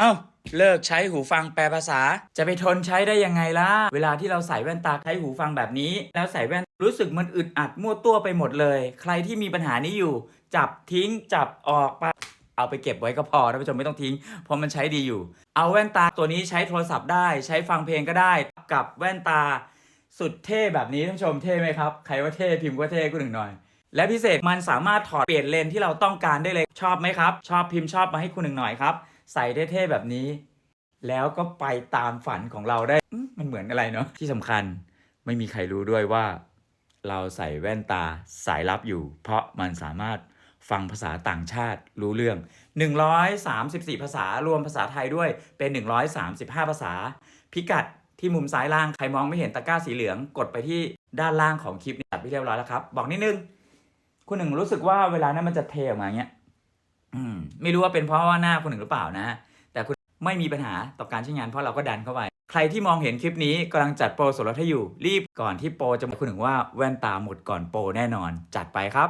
เอ้าเลิกใช้หูฟังแปลภาษา จะไปทนใช้ได้ยังไงล่ะ เวลาที่เราใส่แว่นตาใช้หูฟังแบบนี้ แล้วใส่แว่นรู้สึกมันอึดอัดมั่วตัวไปหมดเลย ใครที่มีปัญหานี้อยู่ จับทิ้งจับออกไปเอาไปเก็บไว้ก็พอท่านผู้ชมไม่ต้องทิ้ง เพราะมันใช้ดีอยู่ เอาแว่นตาตัวนี้ใช้โทรศัพท์ได้ ใช้ฟังเพลงก็ได้ กับแว่นตาสุดเท่แบบนี้ท่านผู้ชมเท่ไหมครับ ใครว่าเท่พิมพ์ว่าเท่กูหนึ่งหน่อยและพิเศษมันสามารถถอดเปลี่ยนเลนที่เราต้องการได้เลยชอบไหมครับ ชอบพิมพ์ชอบมาให้คุณหนึ่งหน่อยครับ ใส่เท่ๆแบบนี้ แล้วก็ไปตามฝันของเราได้มันเหมือนอะไรเนาะที่สำคัญไม่มีใครรู้ด้วยว่า เราใส่แว่นตาสายลับอยู่ เพราะมันสามารถฟังภาษาต่างชาติรู้เรื่อง 134 ภาษารวมภาษาไทยด้วยเป็น 135 ภาษา พิกัดที่มุมซ้ายล่างใครมองไม่เห็นตะกร้าสีเหลืองกดไปที่ด้านล่างของคลิปนี้ตัดไปเรียบร้อยแล้วครับ บอกนิดนึง คุณหนึ่งรู้สึกว่าเวลานั้นมันจะเทออกมาเงี้ย ไม่รู้ว่าเป็นเพราะว่าหน้าคุณหนึ่งหรือเปล่านะ แต่คุณไม่มีปัญหาต่อการใช้งานเพราะเราก็ดันเข้าไป ใครที่มองเห็นคลิปนี้กำลังจัดโปรส่วนลดให้อยู่ รีบก่อนที่โปรจะมาคุณหนึ่งว่าแว่นตาหมดก่อนโปรแน่นอนจัดไปครับ